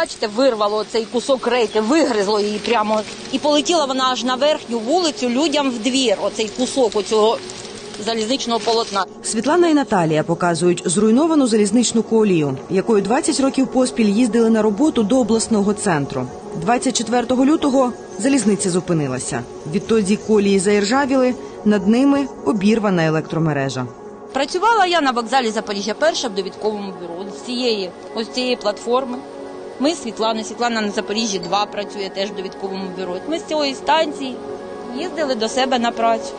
бачите, вирвало цей кусок рейки, вигризло її прямо. І полетіла вона аж на верхню вулицю людям в двір, оцей кусок оцього залізничного полотна. Світлана і Наталія показують зруйновану залізничну колію, якою 20 років поспіль їздили на роботу до обласного центру. 24 лютого залізниця зупинилася. Відтоді колії заіржавіли, над ними обірвана електромережа. Працювала я на вокзалі Запоріжжя перша в довідковому бюро з цієї, ось цієї платформи. Ми з Світланою, Світлана на Запоріжжі 2 працює теж в довідковому бюро. Ми з цієї станції їздили до себе на працю.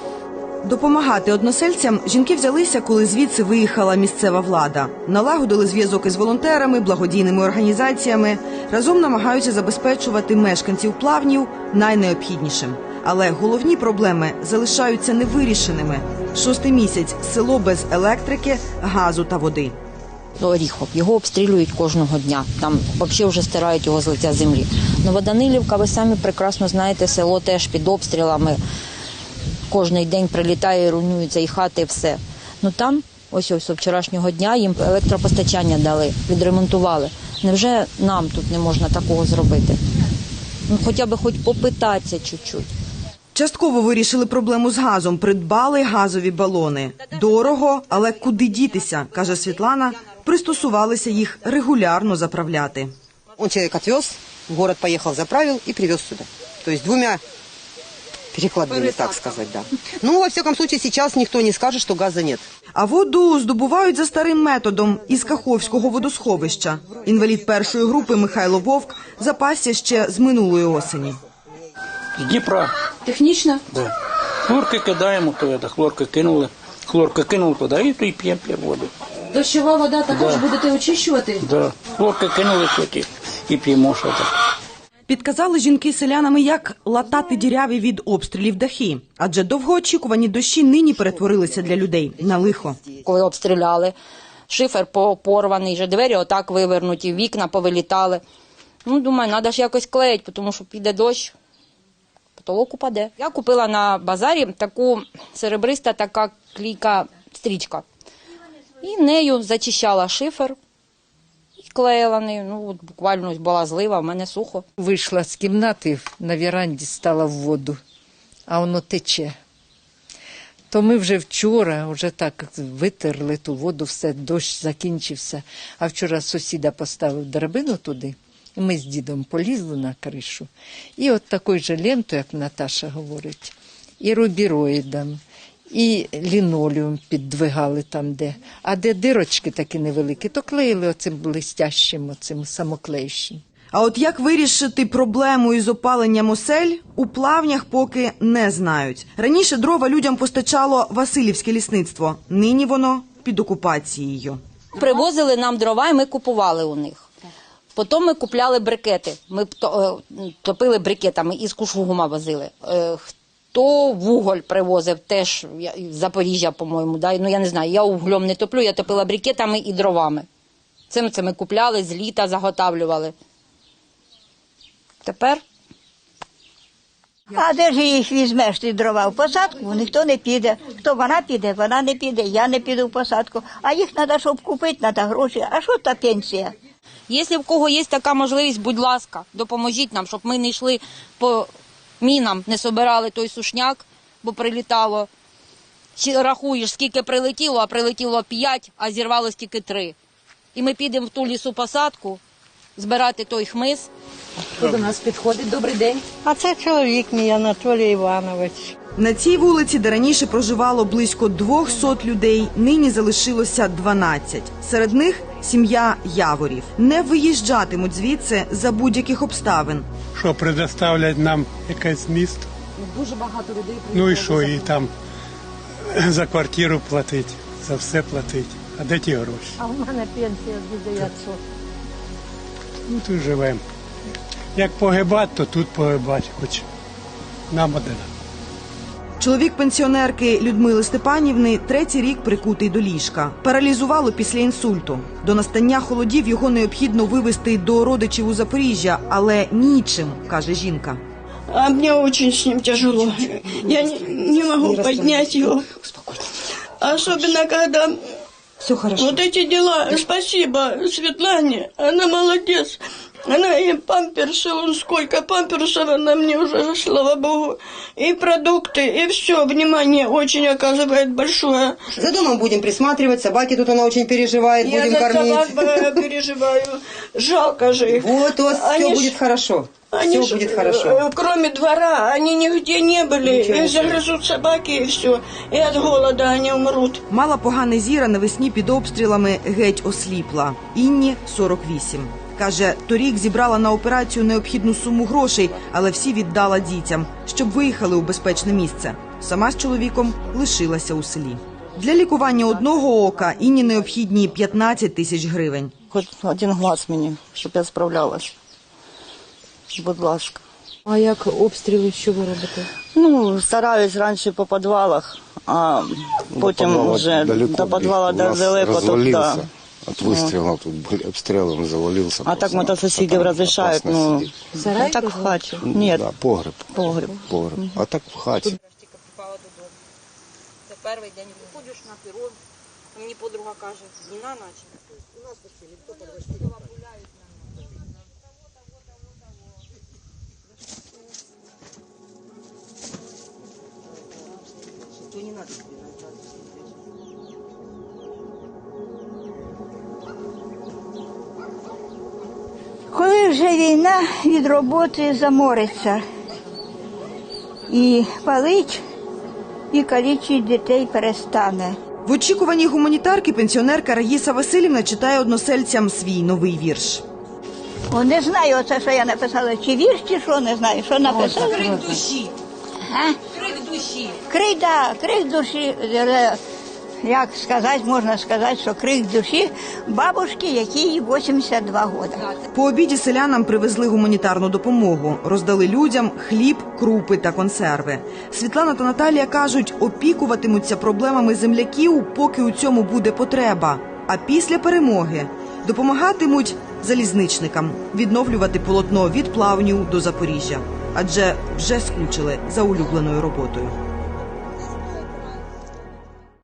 Допомагати односельцям жінки взялися, коли звідси виїхала місцева влада. Налагодили зв'язок із волонтерами, благодійними організаціями. Разом намагаються забезпечувати мешканців плавнів найнеобхіднішим. Але головні проблеми залишаються невирішеними. Шостий місяць село без електрики, газу та води. Оріхов. Його обстрілюють кожного дня. Там взагалі вже стирають його з лиця землі. Новоданилівка, ви самі прекрасно знаєте, село теж під обстрілами. Кожний день прилітає, руйнуються і хати, і все. Ну там, ось ось вчорашнього дня їм електропостачання дали, відремонтували. Невже нам тут не можна такого зробити? Ну, хоча б хоч попитатися чуть-чуть. Частково вирішили проблему з газом, придбали газові балони. Дорого, але куди дітися, каже Світлана. Пристосувалися їх регулярно заправляти. Он человек отвез, в город поехал, заправил и привез сюда. То есть двумя перекладными, так сказать, да. Ну, во всяком случае, сейчас никто не скажет, что газа нет. А воду здобувають за старим методом із Каховського водосховища. Інвалід першої групи Михайло Вовк запасся ще з минулої осені. З Дніпра. Технічно? Да. Хлорки кидаємо, то это, хлорки кинули. Хлорки кинули туди і то і п'ємо п'ємо воду. Дощова вода також будете очищувати? Да. Хлорки кинули сьогодні і п'ємо що так. Підказали жінки селянами, як латати діряві від обстрілів дахи, адже довгоочікувані дощі нині перетворилися для людей на лихо. Коли обстріляли, шифер по- порваний, вже двері отак вивернуті, вікна повилітали. Ну, думаю, треба ж якось клеїти, тому що піде дощ, потолок упаде. Я купила на базарі таку серебриста така клійка стрічка. І нею зачищала шифер і клеїла нею. Ну, от буквально була злива, в мене сухо. Вийшла з кімнати, на віранді стала в воду, а воно тече. То ми вже вчора вже так витерли ту воду, все, дощ закінчився. А вчора сусіда поставив драбину туди, і ми з дідом полізли на кришу. І от такою же лентою, як Наташа говорить, і рубіроїдом, і лінолеум піддвигали там, де. А де дирочки такі невеликі, то клеїли оцим блистящим, оцим самоклеючим. А от як вирішити проблему із опаленням осель у плавнях поки не знають. Раніше дрова людям постачало Васильівське лісництво. Нині воно під окупацією. Привозили нам дрова, і ми купували у них. Потім ми купляли брикети. Ми то- е, топили брикетами із Кушугума возили. Хто вуголь привозив, теж з Запоріжжя, по-моєму. Да? Ну я не знаю, я углем не топлю, я топила брикетами і дровами. Цим це ми купляли, з літа заготавлювали. Тепер А де ж їх візьмеш ті дрова в посадку? Ніхто не піде. Хто вона піде, вона не піде, я не піду в посадку. А їх треба, щоб купити, треба гроші. А що та пенсія? Якщо в кого є така можливість, будь ласка, допоможіть нам, щоб ми не йшли по мінам, не собирали той сушняк, бо прилітало. Рахуєш, скільки прилетіло, а прилетіло 5, а зірвалось тільки 3. І ми підемо в ту лісопосадку збирати той хмиз. Хто до нас підходить? Добрий день. А це чоловік мій Анатолій Іванович. На цій вулиці, де раніше проживало близько 200 людей, нині залишилося 12. Серед них сім'я Яворів. Не виїжджатимуть звідси за будь-яких обставин. що предоставлять нам якесь місто. Дуже багато людей Ну і що, і там за квартиру платить, за все платить. А де ті гроші? А в мене пенсія 900. Ну тут живемо. Як погибати, то тут погибати, хоч нам одина. Чоловік пенсіонерки Людмили Степанівни третій рік прикутий до ліжка. Паралізувало після інсульту. До настання холодів його необхідно вивезти до родичів у Запоріжжя, але нічим, каже жінка. А мне очень с ним тяжело. Я не, не могу поднять его. Особенно, когда Все хорошо. вот эти дела. Спасибо Светлане, она молодец. Она и памперсы, он сколько памперсов она мне уже, слава богу. И продукты, и все, внимание очень оказывает большое. За домом будем присматривать, собаки тут она очень переживает, Я будем за кормить. собак э, переживаю. Жалко же их. Вот, у вас Они все ж- будет хорошо. Они Все ж, будет э, хорошо. э, Кроме двора, они нигде не были. Ничего не Их загрызут собаки и все. И от голода они умрут. Мала погане зіра навесні під обстрілами геть осліпла. Інні 48. Каже, торік зібрала на операцію необхідну суму грошей, але всі віддала дітям, щоб виїхали у безпечне місце. Сама з чоловіком лишилася у селі. Для лікування одного ока Інні необхідні 15 тисяч гривень. Хоч один глаз мені, щоб я справлялась. Будь ласка. А як обстріли, що ви робите? Ну, стараюсь раніше по підвалах, а потім подвала вже до підвала далеко. Развалился. От выстрела тут были обстрелом завалился. А так просто. мы-то соседей там разрешают, опасно ну, сидеть. а так в хаті. Ні, Да, погреб. погреб. Погреб. А так в хаті. Це перший день виходиш на перон. Мені подруга каже, війна наче. Коли Вже війна від роботи замориться і палить, і калічить дітей перестане. В очікуванні гуманітарки пенсіонерка Раїса Васильівна читає односельцям свій новий вірш. О, не знаю, оце, що я написала, чи вірш, чи що, не знаю, що написала. Крик душі. Крик душі. Крик, да, крик душі. Як сказати, можна сказати, що крик душі бабушки, якій 82 роки. По обіді селянам привезли гуманітарну допомогу, роздали людям хліб, крупи та консерви. Світлана та Наталія кажуть, опікуватимуться проблемами земляків, поки у цьому буде потреба. А після перемоги допомагатимуть залізничникам відновлювати полотно від плавнів до Запоріжжя, адже вже скучили за улюбленою роботою.